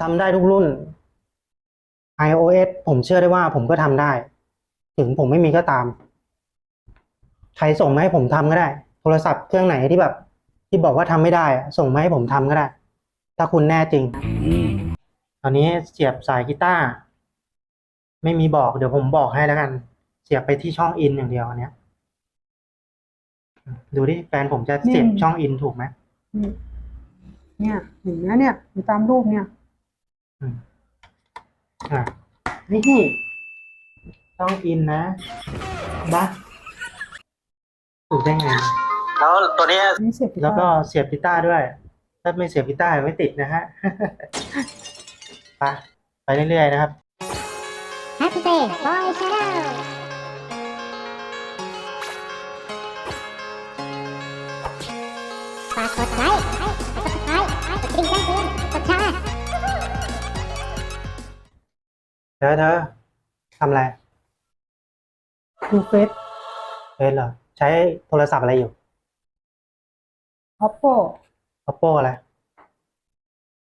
ทำได้ทุกรุ่น iOS ผมเชื่อได้ว่าผมก็ทำได้ ถึงผมไม่มีก็ตาม ใครส่งมาให้ผมทำก็ได้ โทรศัพท์เครื่องไหนที่แบบ ที่บอกว่าทำไม่ได้อะส่งมาให้ผมทำก็ได้ ถ้าคุณแน่จริง ตอนนี้เสียบสายกีตาร์ไม่มีบอกเดี๋ยวผมบอกให้แล้วกัน เสียบไปที่ช่องอินอย่างเดียวอันเนี้ย ดูดิแฟนผมจะเสียบนี่ช่องอินถูกไหมนี่เนี่ยเห็นไหมเนี่ยอยู่ตามรูปเนี่ย อะนี่ช่องอินนะบ้าถูกได้ไง แล้วตัวนี้นี่เสียบกีตาร์แล้วก็เสียบกีตาร์ด้วย ถ้าไม่เสียบกีตาร์ไม่ติดนะฮะ ไปไปเรื่อยๆนะครับ Happy Day Boy Channel ฝากกดไลค์ เธอเธอทำอะไรดูเฟซเฟซเหรอ ใช้โทรศัพท์อะไรอยู่ oppo oppo อะไร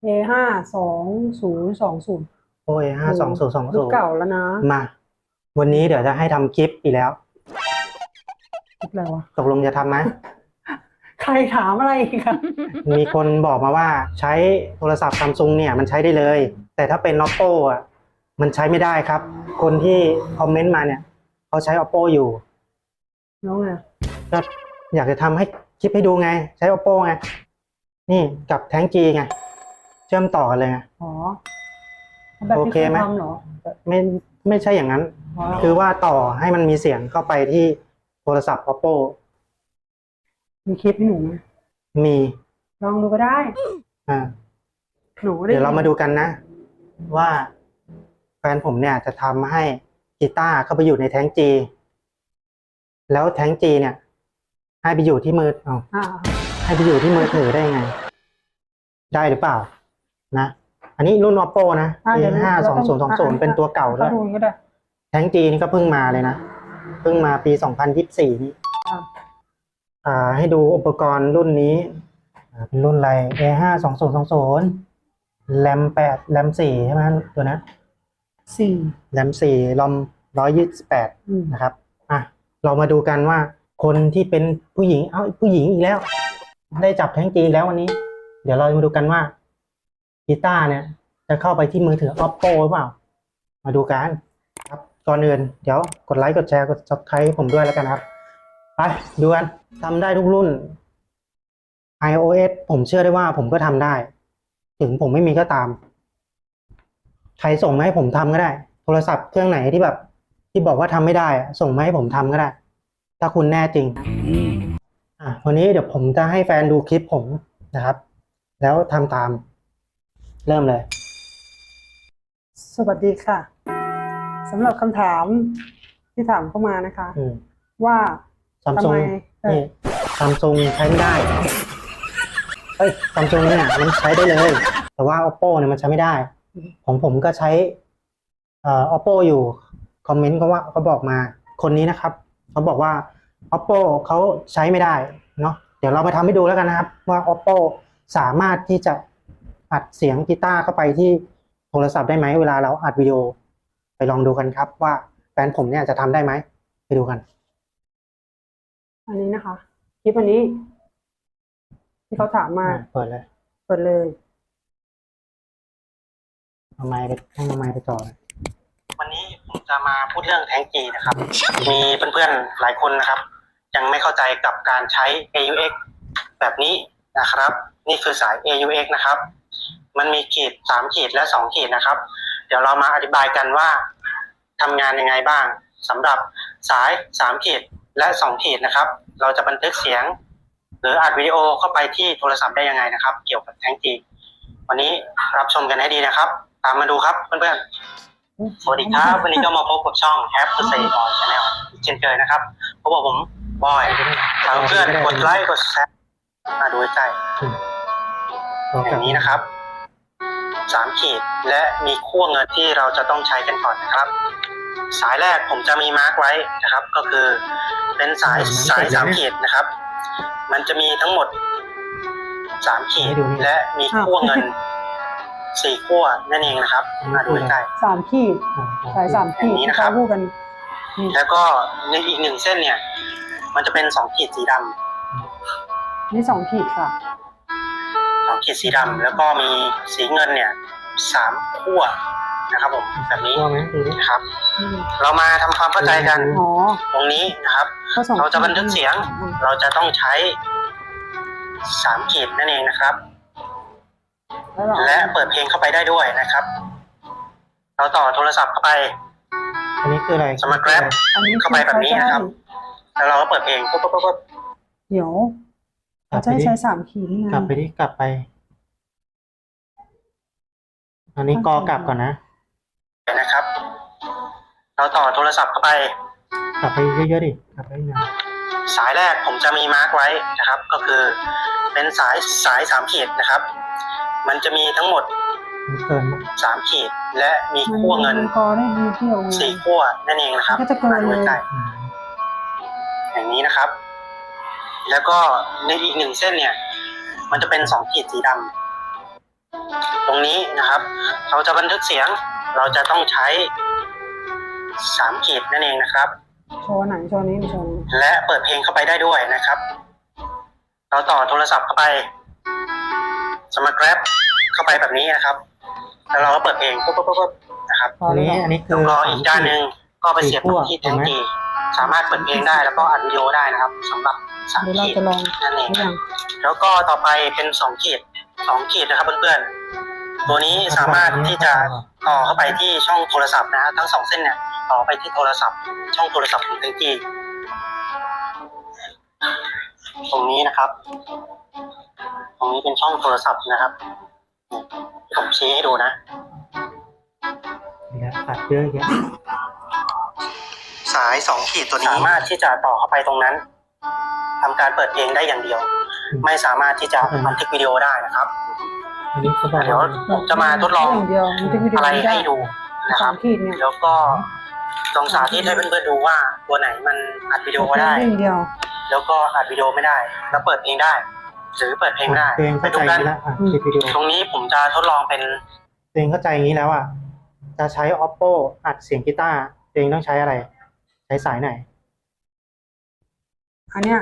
a ห้าสองศูนย์สองศูนย์ oppo a ห้าสองศูนย์สองรุ่ศูนนย์เก่าแล้วนะมา วันนี้เดี๋ยวจะให้ทำคลิปอีกแล้ว คิดอะไรวะ ตกลงจะทำไหม ใครถามอะไรอีกอะมีคนบอกมาว่าใช้โทรศัพท์ซัมซุงเนี่ยมันใช้ได้เลย แต่ถ้าเป็น oppo อะ มันใช้ไม่ได้ครับ คนที่คอมเมนต์มาเนี่ยเขาใช้ oppo อยู่แล้วไงก็อยากจะทำให้คลิปให้ดูไง ใช้ oppo ไง นี่กับแท้งจีไง เชื่อมต่อกันเลยไง อ๋อแบบโอที่เคเคยไหมทำเหรอไม่ไม่ใช่อย่างนั้น อ๋อคือว่าต่อให้มันมีเสียงเข้าไปที่โทรศัพท์ oppo มีคลิปให้หนูไหมมีลองดูก็ได้อ่า หนูไเดี๋ยวเรามาดูกันนะ ว่า แฟนผมเนี่ยจะทำให้กีตาร์เข้าไปอยู่ในแท้งจี แล้วแท้งจีเนี่ย ให้ไปอยู่ที่มือเอาอ่าให้ไปอยู่ที่มือถือได้ยังไง ได้หรือเปล่า นะ อันนี้รุ่น oppo นะอ่า a เดี๋ยวห้าสองศูนย์สองศูนย์เป็นตัวเก่าด้เขาวยดูก็ได้แท้งจีนี่ก็เพิ่งมาเลยนะ เพิ่งมาปีสองพันยี่สิบสี่นี้อ่าอ่าให้ดูอุปกรณ์รุ่นนี้อ่าเป็นรุ่นอะไร a ห้าสองศูนย์สองศูนย์แรมแปดแรมสี่ใช่ไหมตัวนั้น สี่แรมสี่รอมร้อยยี่สิบแปดอืมนะครับอะเรามาดูกันว่าคนที่เป็นผู้หญิง เอ้าผู้หญิงอีกแล้ว ได้จับแท้งจีแล้ววันนี้ เดี๋ยวเรามาดูกันว่ากีตาร์เนี่ย จะเข้าไปที่มือถือ oppo หรือเปล่า มาดูกันครับก่อนอื่น เดี๋ยวกดไลค์กดแชร์กด subscribe ให้ผมด้วยแล้วกันครับ ไป ดูกันทำได้ทุกรุ่น iOS ผมเชื่อได้ว่าผมก็ทำได้ ถึงผมไม่มีก็ตาม ใครส่งมาให้ผมทำก็ได้ โทรศัพท์เครื่องไหนที่แบบ ที่บอกว่าทำไม่ได้อะส่งมาให้ผมทำก็ได้ ถ้าคุณแน่จริงอะวันนี้เดี๋ยวผมจะให้แฟนดูคลิปผมนะครับ แล้วทำตาม เริ่มเลย สวัสดีค่ะสำหรับคำถามที่ถามเข้ามานะคะอืมว่าซัมทำซุไมงเอ่อนี่ซัมซุงใช้ไม่ได้เอ้ยซัมซุงเนี่ยมันใช้ได้เลย แต่ว่า oppo เนี่ยมันใช้ไม่ได้ ของผมก็ใช้เอ่อ oppo อยู่คอมเมนต์เขาว่าเขาบอกมาคนนี้นะครับเขาบอกว่า oppo เขาใช้ไม่ได้เนาะเดี๋ยวเราไปทำให้ดูแล้วกันนะครับ ว่า oppo สามารถที่จะอัดเสียงกีตาร์เข้าไปที่โทรศัพท์ได้ไหมเวลาเราอัดวิดีโอไปลองดูกันครับ ว่าแฟนผมเนี่ยจะทำได้ไหมไปดูกัน อันนี้นะคะคลิปอันนี้ ที่เขาถามมา เปิดเลย เปิดเลย เอาไม้ไปให้เอาไม้ไปต่อวันนี้ผมจะมาพูดเรื่องแทงจีนะครับ มีเพื่อนๆหลายคนนะครับ ยังไม่เข้าใจกับการใช้ AUX แบบนี้นะครับ นี่คือสาย AUX นะครับ มันมีขีดสามขีดและสองขีดนะครับ เดี๋ยวเรามาอธิบายกันว่าทำงานยังไงบ้างสำหรับสายสามขีดและสองขีดนะครับ เราจะบันทึกเสียง หรืออัดวิดีโอเข้าไปที่โทรศัพท์ได้ยังไงนะครับ เกี่ยวกับแทงจีวันนี้รับชมกันให้ดีนะครับ ตามมาดูครับเพื่อนๆ สวัสดีครับ วันนี้ก็มาพบกับช่อง Have to Say Boy Channel อีกเช่นเคยนะครับพบกับผมบอยฝากเพื่อนกดไลค์กดแชร์มาดูใกล้ๆอย่างนี้นะครับสามขีดและมีขั้วเงินที่เราจะต้องใช้กันก่อนนะครับ สายแรกผมจะมีมาร์กไว้นะครับ ก็คือเป็นสายสายสามขีดนะครับ มันจะมีทั้งหมดสามขีดและมีขั้วเงิน สี่ขั้วนั่นเองนะครับมาดูใกล้สามขีดอ่สายสามขีดอย่างนี้นะครับที่เขาพูดกันนี่ๆแล้วก็ในอีกหนึ่งเส้นเนี่ย มันจะเป็นสองขีดสีดำนี่สองขีดค่ะสองขีดสีดำแล้วก็มีสีเงินเนี่ยสามขั้วนะครับผมแบบนี้กลัวไหมดูดินะครับนี่เรามาทำความเข้าใจกันอ๋อตรงนี้นะครับก็สองเราจะบันทึกเสียง เราจะต้องใช้สามขีดนั่นเองนะครับ แล้วเราและเปิดเพลงเข้าไปได้ด้วยนะครับ เราต่อโทรศัพท์เข้าไป อันนี้คืออะไรสมาร์ทแกร็บอันนี้เข้าไปแบบนี้นะครับ แล้วเราก็เปิดเพลงปุ๊บปุ๊บปุ๊บปุ๊บเดี๋ยวกลัเราบจะไปให้ดิใช้สามขีดนี่ไงกลับไปดิกลับไป อันนี้กอกลับก่อนนะนะครับ เราต่อโทรศัพท์เข้าไป กลับไปเยอะๆดิกลับไปหน่อยสายแรกผมจะมีมาร์กไว้นะครับ ก็คือ เป็นสายสายสามขีดนะครับ มันจะมีทั้งหมดมันเกินมั้ยสามขีด และมีขั้วเงินมักอได้นิดเดียวไงสี่ขั้วนั่นเองนะครับก็จะเกินเลยมาดูใกล้อืมอย่างนี้นะครับ แล้วก็ในอีกหนึ่งเส้นเนี่ย มันจะเป็นสองขีดสีดำตรงนี้นะครับ เราจะบันทึกเสียง เราจะต้องใช้สามขีดนั่นเองนะครับโชว์ไหนโชว์นี้หรือโชว์นี้และเปิดเพลงเข้าไปได้ด้วยนะครับ เราต่อโทรศัพท์เข้าไป สมาร์ทแกร็บเข้าไปแบบนี้นะครับ แล้วเราก็เปิดเพลงปุ๊บปุ๊บปุ๊บปุ๊บนะครับพออันแล้วนี้เหรออันนี้คืแล้วอก็อีกด้านหนึ่งก็ไปเสียบกับที่แทงกีสามารถเปิดเพลงได้แล้วก็อัดวิดีโอได้นะครับสำหรับสามเดี๋ยวเราขีดจะลองนั่นเองหรือยังแล้วก็ต่อไปเป็นสองขีดสองขีดนะครับเพื่อนๆ ตัวนี้สามารถที่จะต่อเข้าไปที่ช่องโทรศัพท์นะฮะทั้งสองเส้นเนี่ยต่อไปที่โทรศัพท์ ช่องโทรศัพท์ของเทงกี้ตรงนี้นะครับ ตรงนี้เป็นช่องโทรศัพท์นะครับนี่ผมชี้ให้ดูนะเดี๋ยวตัดเยอะแยะสายสองขีดตัวนี้สามารถที่จะต่อเข้าไปตรงนั้นทำการเปิดเพลงได้อย่างเดียว ไม่สามารถที่จะบันทึกวิดีโอได้นะครับอันนี้เขาบอกเดี๋ยวว่าผมจะมาทดลองอย่างเดียวมันจะวิดีโออะไรไม่ได้ให้ดูนะคสารับมขีดเนี่ยแล้วก็ลองสาธิตให้เพื่อนๆดูว่าตัวไหนมันอัดวิดีโอได้อย่างเดียวแล้วก็อัดวิดีโอไม่ได้ แล้วเปิดเพลงได้ หรือเปิดเพลงไม่ได้เพลงไปเข้าดูใจกันนี้แล้วอะคลิปวิดีโอตรงนี้ผมจะทดลองเป็นเพลงเข้าใจอย่างนี้แล้วอะจะใช้ oppo อัดเสียงกีตาร์เพลงต้องใช้อะไร ใช้สายไหนอันเนี้ย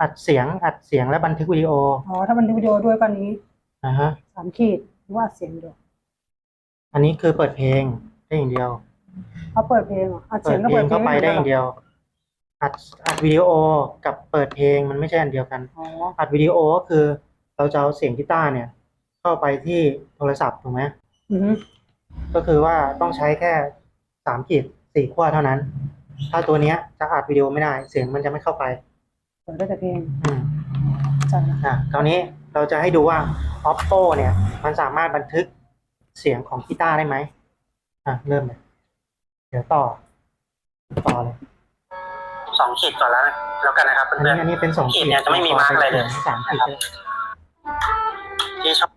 อัดเสียงอัดเสียงและบันทึกวิดีโออ๋อถ้ามันดูวิดีโอด้วยก็อันนี้นะฮะ สามขีดหรือว่าเสียงเดียวอันนี้คือเปิดเพลงได้อย่างเดียวเขาเปิดเพลงเหรออัดเปิเสียดงก็เพลเปิงดเพลเข้างไปได้อย่างเดียว อัดอัดวิดีโอกับเปิดเพลงมันไม่ใช่อันเดียวกัน อ๋ออัดวิดีโอก็คือเราจะเอาเสียงกีตาร์เนี่ย เข้าไปที่โทรศัพท์ถูกไหมอือฮึก็คือว่าต้องใช้แค่สามขีดสี่ขั้วเท่านั้น ถ้าตัวเนี้ยจะอัดวิดีโอไม่ได้ เสียงมันจะไม่เข้าไปเปิดได้แต่เพลงอืมจัดละอะคราวนี้เราจะให้ดูว่า oppo เนี่ย มันสามารถบันทึกเสียงของกีตาร์ได้ไหมอะเริ่มเลยเดี๋ยวต่อ ต่อเลย สองขีดก่อนแล้วแล้วกันนะครับอันเพื่นี้อนอันนี้เป็นสองขีดเนี่ยจะไม่มีมาร์กอะไรเลยสามขีดเลยๆที่ชอบ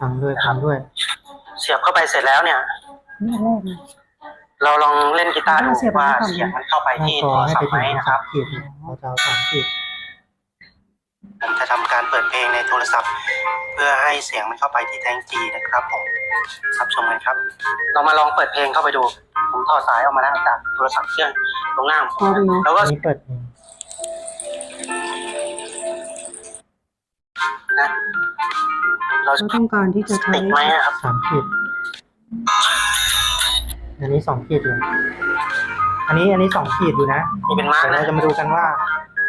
ฟังด้วยฟังด้วยเสียบเข้าไปเสร็จแล้วเนี่ย นี่อันแรกนะ เราลองเล่นกีตาร์ดูเสียบว่าไว้ก่อนเสียงมันเข้าไปถ้าที่พอโทรให้ศัพไปท์ไหมถึงนะคสารับ มขีดเนี่ยเราจะเอาสามขีด ผมจะทำการเปิดเพลงในโทรศัพท์ เพื่อให้เสียงมันเข้าไปที่แทงจีนะครับผมรับชมกันครับ เรามาลองเปิดเพลงเข้าไปดู ผมถอดสายออกมาแล้วจากโทรศัพท์เครื่องตรงหน้าผมพอเป็นไงแล้วก็อันนี้เปิดเพลงนะเราเราต้องการที่จะใช้ติดไหมนะครับสามขีดอันนี้สองขีดอยู่อันนี้อันนี้สองขีดอยู่นะนี่เป็นมาร์กเดี๋ยวนะเราจะมาดูกันว่า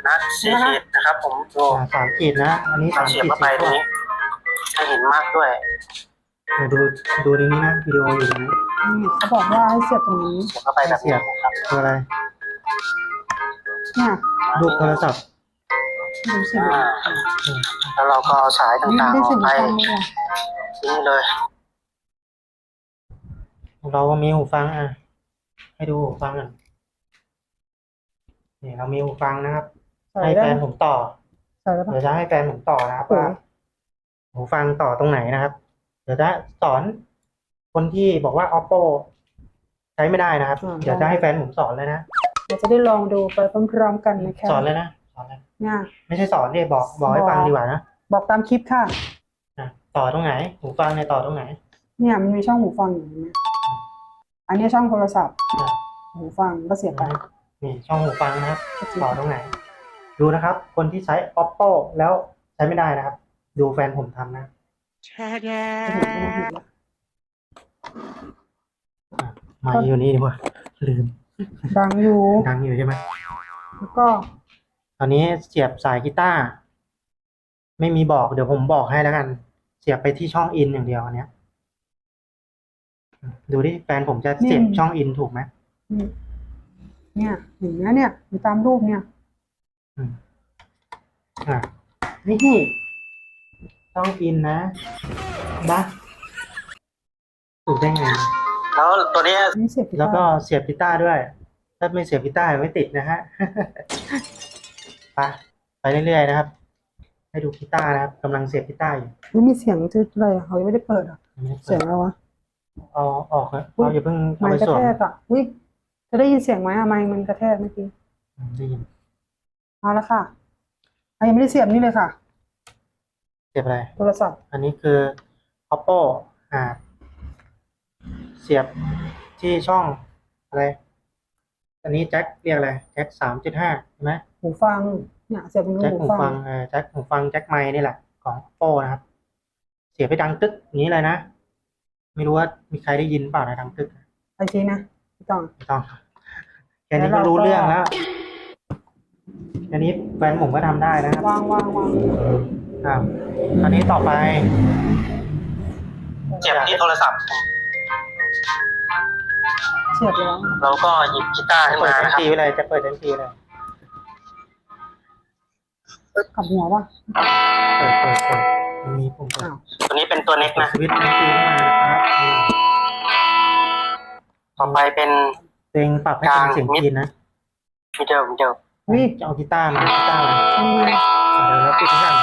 นะสี่ขีดนะครับผมดูอ่าสามขีดนะ อันนี้เราสามเสีขียบดเข้าไปสี่ตรขั้งวนี้ให้เห็นมากด้วยเดี๋ยวดูดูในนี้นะวิดีโออยู่นะ นี่เขาบอกว่าให้เสียบตรงนี้เสียบเข้าไปแบบนี้นะครับตัวอะไรเนี่ยรูปโทรศัพท์ดูสิอ่าแล้วเราก็เอาสายนี่ต่างได้ๆอเสีอยกงไปฟังไหมล่ะทิ้งเลยเรามีหูฟังอะ ให้ดูหูฟังอะนี่เรามีหูฟังนะครับ ใส่ให้ได้แฟไหมนผมต่อใส่ได้ปะ เดี๋ยวจะให้แฟนผมต่อนะครับโอ้ย ว่าหูฟังต่อตรงไหนนะครับ เดี๋ยวจะสอนคนที่บอกว่า oppo ใช้ไม่ได้นะครับเดี๋ยวจะให้แฟนผมสอนเลยนะเราจะได้ลองดูไปพร้อมๆกันนะคะสอนเลยนะสอนเลยเนี่ย ไม่ใช่สอนดิบอกบอกให้ฟังดีกว่านะบอกตามคลิปค่ะ นะต่อตรงไหน หูฟังในยต่อตรงไหน เนี่ยมันมีช่องหูฟังอยู่เห็นไหมอันนี้ช่องโทรศัพท์อะหูฟังก็เสียบไปนี่ช่องหูฟังนะครับ ต่อตรงไหน ดูนะครับ คนที่ใช้ oppo แล้วใช้ไม่ได้นะครับ ดูแฟนผมทำนะอะมาอยู่นี่ดีกว่าลืม ดังอยู่ ดังอยู่ใช่ไหมแล้วก็ ตอนนี้เสียบสายกีตาร์ไม่มีบอกเดี๋ยวผมบอกให้แล้วกัน เสียบไปที่ช่องอินอย่างเดียวอันเนี้ย ดูดิแฟนผมจะเสียบช่องอินถูกไหมนี่เนี่ยเห็นไหมเนี่ยอยู่ตามรูปเนี่ย อืมอะนี่ช่องอินนะบ้าถูกได้ไง แล้วตัวเนี้ยอันนี้เสียบกีตาร์แล้วก็เสียบกีตาร์ด้วย ถ้าไม่เสียบกีตาร์ไม่ติดนะฮะ ไปไปเรื่อยๆนะครับ ให้ดูกีตาร์นะครับกำลังเสียบกีตาร์อยู่อุ๊ยมีเสียงจืดอะไรอะเขายังไม่ได้เปิดอะยังไม่ได้เสีเปิยงดอะไรวะเอาออกครับเอาอย่าเพิ่งเอาไม้ไปกระสวมแทกอะอุ้ยจะได้ยินเสียงไหมอะไม้มันกระแทกเมื่อกี้อืมได้ยิน เอาละค่ะอะยังไม่ได้เสียบนี่เลยค่ะ เสียบอะไร โทรศัพท์ อันนี้คือ oppo อ่า เสียบที่ช่องอะไร อันนี้แจ็คเรียกอะไร แจ็คสามจุดห้าใช่ไหมหูฟัง เนี่ยเสียบเป็นรูแจ็คหูหูฟังฟังเออแจ็คหูฟังแจ็คไมค์นี่แหละ ของ oppo นะครับ เสียบไปดังตึ๊กอย่างนี้เลยนะ ไม่รู้ว่ามีใครได้ยินเปล่านะดังตึ๊กไอทีนะพี่ต้อง ไม่ต้องแค่นี้ก็รู้เรื่องแล้ว แค่นี้แฟนผมก็ทำได้นะครับวางวางวางครับคราวนี้ต่อไป เสียบที่โทรศัพท์ เสียบแล้วเราก็หยิบกีตาร์ขึ้นเปิดมาทันนะครับ ทีไปเลยจะเปิดทันทีเลยกลับหัวป่ะเปิดเปิดเปิดมันมีปุ่มเปิดอ้าวตัวนี้เป็นตัวเน็กกดนะ สวิตช์ทันทีขึ้นมานะครับนี่ต่อไปเป็นตัวเองปรับให้เป็นเสียงจีนนะ มิดเดิลมิดเดิล วิจะเอากีตาร์มากีตาร์มาทำไงเดี๋ยวเราปิดทุกอย่าง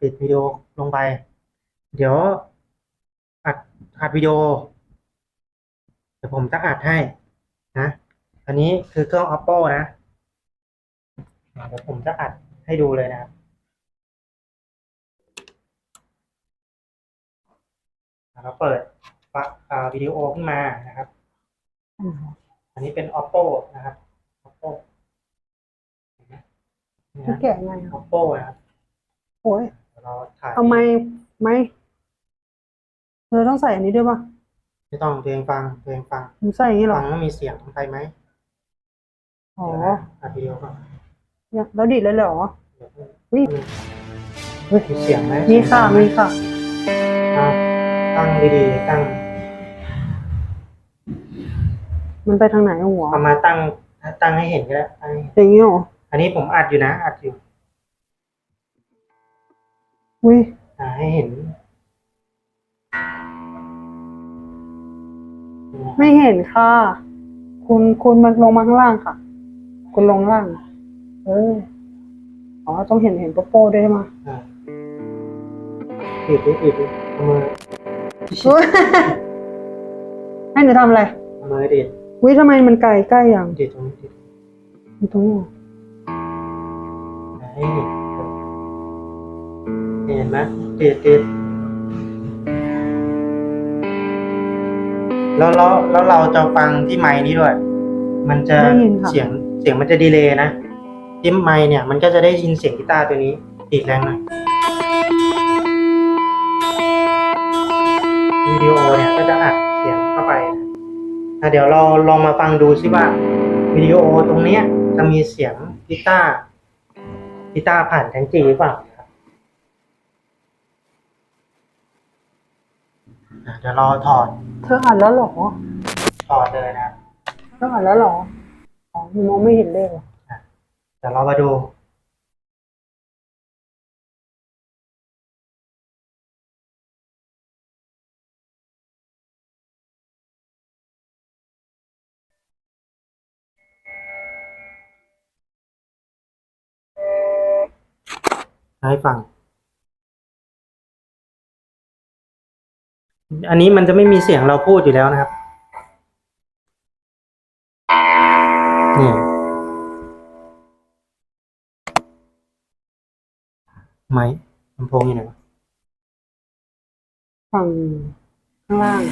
ปิดวิดีโอลงไป เดี๋ยวอัดอัดวิดีโอเดี๋ยวผมจะอัดให้นะอันนี้คือเครื่อง oppo นะเดี๋ยวผมจะอัดให้ดูเลยนะครับแล้วเปิดฟักอ่าวิดีโอขึ้นมานะครับ อันนี้เป็น oppo นะครับ oppo เห็นไหม นี่พี่นะแกะไงอะ oppo นะครับโอ้ยเดี๋ยวเราถ่ายเอาไม้ไม้เธอต้องใส่อันนี้ด้วยป่ะไม่ต้องเพลงฟังเพลงฟังผมใส่อย่างนี้เหรอฟังว่ามีเสียงไปไหมอ๋อเดี๋ยวนะอัดวิดีโอก่อนเนี่ยแล้วดีดเลยเหรอเดี๋ยวเพิ่งอุ๊ยเฮ้ยมีเสียงไหมมีค่ะมีค่ะอะตั้งดีๆตั้ง มันไปทางไหนอะหัวเอามาตั้งตั้งให้เห็นก็ได้ตั้งให้เห็นอย่างนี้เหรอ อันนี้ผมอัดอยู่นะ อัดอยู่อุ้ยอ่าให้เห็น ไม่เห็นค่ะ คุณคุณมันลงมาข้างล่างค่ะ คุณลงล่าง เออ อ๋อ ต้องเห็นเห็นโปโป้ด้วยใช่ไหมอ่าปิดดิปิดดิเอามืออุ๊ยให้หนูทำอะไรเอามือดิดวิทำไมมันไกลใกล้อย่างดิดตรงนี้ดิดอยู่ตรงนี้เหรอให้เห็ นเห็นไหมดิดดิดแล้วแล้วแล้วเราจะฟังที่ไมค์นี้ด้วย มันจะได้ยินค่ะ เสียงเสียงมันจะดีเลย์นะที่ไมค์เนี่ย มันก็จะได้ยินเสียงกีตาร์ตัวนี้ตีดแรงหน่อยวิดีโอเนี่ยก็จะอัดเสียงเข้าไปนะอะเดี๋ยวเราลองมาฟังดูซิว่าวิดีโอตรงเนี้ยจะมีเสียงกีตาร์ กีตาร์ผ่านแทงจีหรือเปล่าครับอะเดี๋ยวเราถอดเธออ่านแล้วเหรอถอดเลยนะครับเธออ่านแล้วเหรออ๋อหนูมองไม่เห็นเลขเหรอ เดี๋ยวเรามาดู ให้ฟัง อันนี้มันจะไม่มีเสียงเราพูดอยู่แล้วนะครับนี่ไหมลำโพงอยู่ไหนวะฝั่งข้างล่าง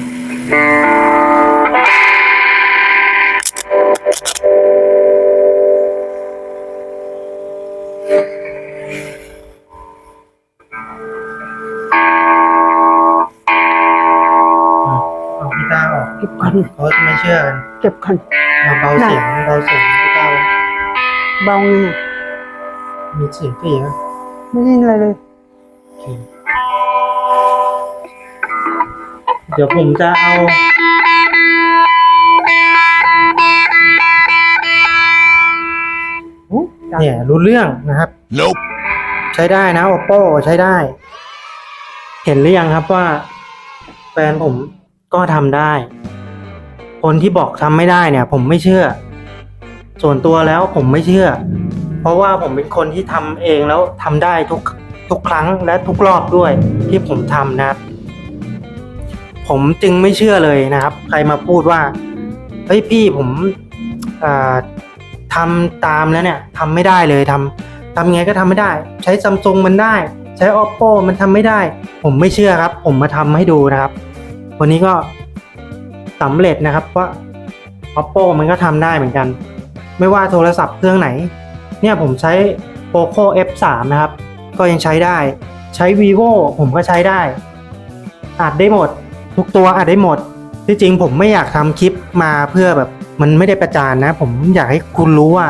เก็บก่อนเขาจะไม่เชื่อกันเก็บก่อน เอาเบาเสียงเบาเสียงกีตาร์ไว้เบาไงอะมีเสียงพี่ไหมไม่ได้ยินอะไรเลยโอเคเดี๋ยวผมจะเอาโอ้ดังเนี่ยรู้เรื่องนะครับ Nope. ใช้ได้นะ oppo ใช้ได้ เห็นหรือยังครับว่าแฟนผมก็ทำได้ คนที่บอกทำไม่ได้เนี่ย ผมไม่เชื่อ ส่วนตัวแล้วผมไม่เชื่อ เพราะว่าผมเป็นคนที่ทำเองแล้วทำได้ทุกทุกครั้งและทุกรอบด้วยที่ผมทำนะครับ ผมจึงไม่เชื่อเลยนะครับ ใครมาพูดว่าเฮ้ยพี่ผมอ่าทำตามแล้วเนี่ยทำไม่ได้เลยทำทำยังไงก็ทำไม่ได้ ใช้ซัมซุงมันได้ ใช้ oppo มันทำไม่ได้ ผมไม่เชื่อครับ ผมมาทำให้ดูนะครับ วันนี้ก็ สำเร็จนะครับว่า oppo มันก็ทำได้เหมือนกัน ไม่ว่าโทรศัพท์เครื่องไหน เนี่ยผมใช้ poco f3 นะครับ ก็ยังใช้ได้ ใช้ vivo ผมก็ใช้ได้อัดได้หมด ทุกตัวอัดได้หมด ที่จริงผมไม่อยากทำคลิปมาเพื่อแบบมันไม่ได้ประจานนะ ผมอยากให้คุณรู้ว่า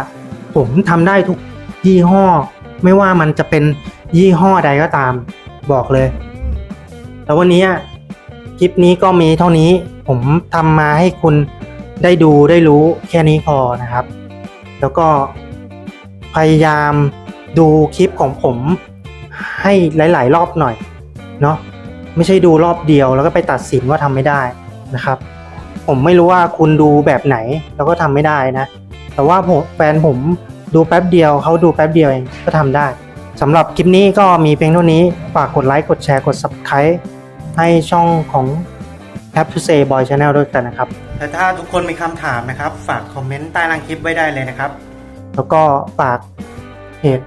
ผมทำได้ทุกยี่ห้อ ไม่ว่ามันจะเป็นยี่ห้อใดก็ตามบอกเลย แล้ววันนี้ คลิปนี้ก็มีเท่านี้ผมทำมาให้คุณได้ดูได้รู้แค่นี้พอนะครับ แล้วก็พยายามดูคลิปของผมให้หลาย ๆ รอบหน่อยเนาะไม่ใช่ดูรอบเดียวแล้วก็ไปตัดสินว่าทำไม่ได้นะครับ ผมไม่รู้ว่าคุณดูแบบไหนแล้วก็ทำไม่ได้นะ แต่ว่าผมแฟนผมดูแป๊บเดียวเขาดูแป๊บเดียวเองก็ทำได้สำหรับคลิปนี้ก็มีเพียงเท่านี้ฝากกดไลค์กดแชร์กด subscribe ให้ช่องของ Have to say boy channel ด้วยกันนะครับ แต่ถ้าทุกคนมีคำถามนะครับ ฝากคอมเมนต์ใต้ล่างคลิปไว้ได้เลยนะครับ แล้วก็ฝากเพจ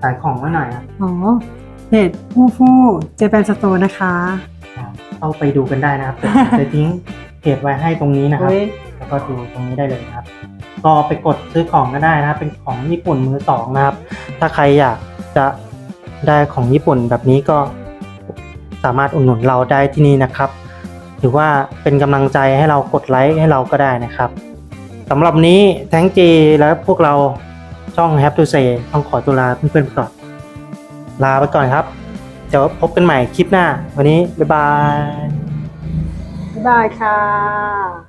ขายของไว้หน่อยนะอ๋อเพจฟู่ฟู่เจแปนสโตร์นะคะ เข้าไปดูกันได้นะครับผมจะทิ้งเพจไว้ให้ตรงนี้นะครับเฮ้ยแล้วก็ดูตรงนี้ได้เลยนะครับ ก็ไปกดซื้อของก็ได้นะครับ เป็นของญี่ปุ่นมือสองนะครับ ถ้าใครอยากจะได้ของญี่ปุ่นแบบนี้ก็ สามารถอุดหนุนเราได้ที่นี่นะครับ หรือว่าเป็นกำลังใจให้เรากดไลค์ให้เราก็ได้นะครับสำหรับนี้แทงจีและพวกเราช่อง Have to Say ต้องขอตัวลาเพื่อนๆไปก่อนลาไปก่อนครับ เดี๋ยวพบกันใหม่คลิปหน้า วันนี้ บ๊ายบาย บ๊ายบายค่ะ